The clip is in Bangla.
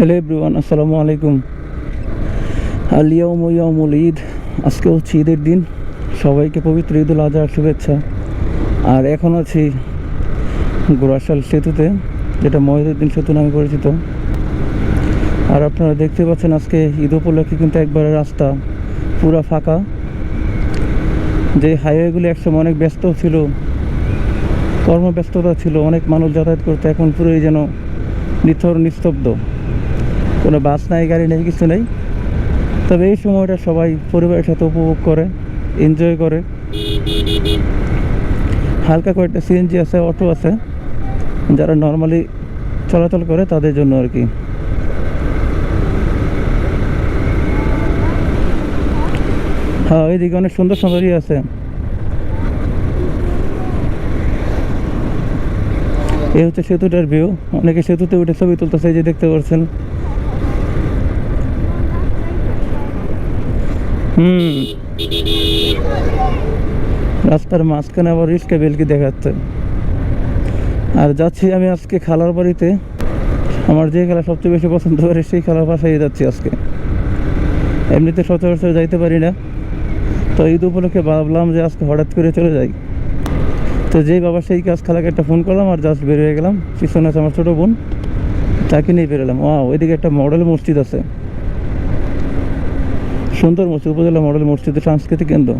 হ্যালো এভরিওয়ান আসসালামু আলাইকুম আলিয়াউম ইয়ামুল ঈদ আজকে হচ্ছে ঈদের দিন। সবাইকে পবিত্র ঈদ উল আজহার শুভেচ্ছা। আর এখন আছি গোরাশাল সেতুতে, যেটা মহিউদ্দিন সেতু নামে পরিচিত। আর আপনারা দেখতে পাচ্ছেন আজকে ঈদ উপলক্ষে কিন্তু একবারে রাস্তা পুরা ফাঁকা। যে হাইওয়েগুলি একসময় অনেক ব্যস্ত ছিল, কর্মব্যস্ততা ছিল, অনেক মানুষ যাতায়াত করতে, এখন পুরোই যেন নিথর নিস্তব্ধ। কোনো বাস নাই, গাড়ি নেই, কিছু নেই। তবে এই সময়টা সবাই পরিবারের সাথে উপভোগ করে এনজয় করে। হালকা কয়েকটা সিএনজি আছে অটো আছে, যারা নর্মালি চলাচল করে তাদের জন্য আর কি। হ্যাঁ এইদিকে অনেক সুন্দর সুন্দরই আছে। এই হচ্ছে সেতুটার ভিউ অনেকে সেতুতে উঠে ছবি তুলতেছে যে দেখতে পাচ্ছেন। হুম। রাস্তার মাঝখানে আবার রিক্সা বেলকি দেখাচ্ছে। আর যাচ্ছি আমি আজকে খালার বাড়িতে। আমার যে খেলা সবচেয়ে বেশি পছন্দ করে সেই খেলার বাসায় যাচ্ছি আজকে। এমনিতে সচরাচর যাইতে পারি না। তো ঈদ উপলক্ষে ভাবলাম যে আজকে হঠাৎ করে চলে যাই। তো যেই বাবা সেই কাজ খালাকে একটা ফোন করলাম আর জাস্ট বের হয়ে গেলাম। পিছনে আছে আমার ছোটো বোন। তাকে নিয়ে বেরোলাম ও ওইদিকে একটা মডেল মসজিদ আছে। সুন্দর মসজিদ উপজেলা মডেল মসজিদের সাংস্কৃতিক কেন্দ্র।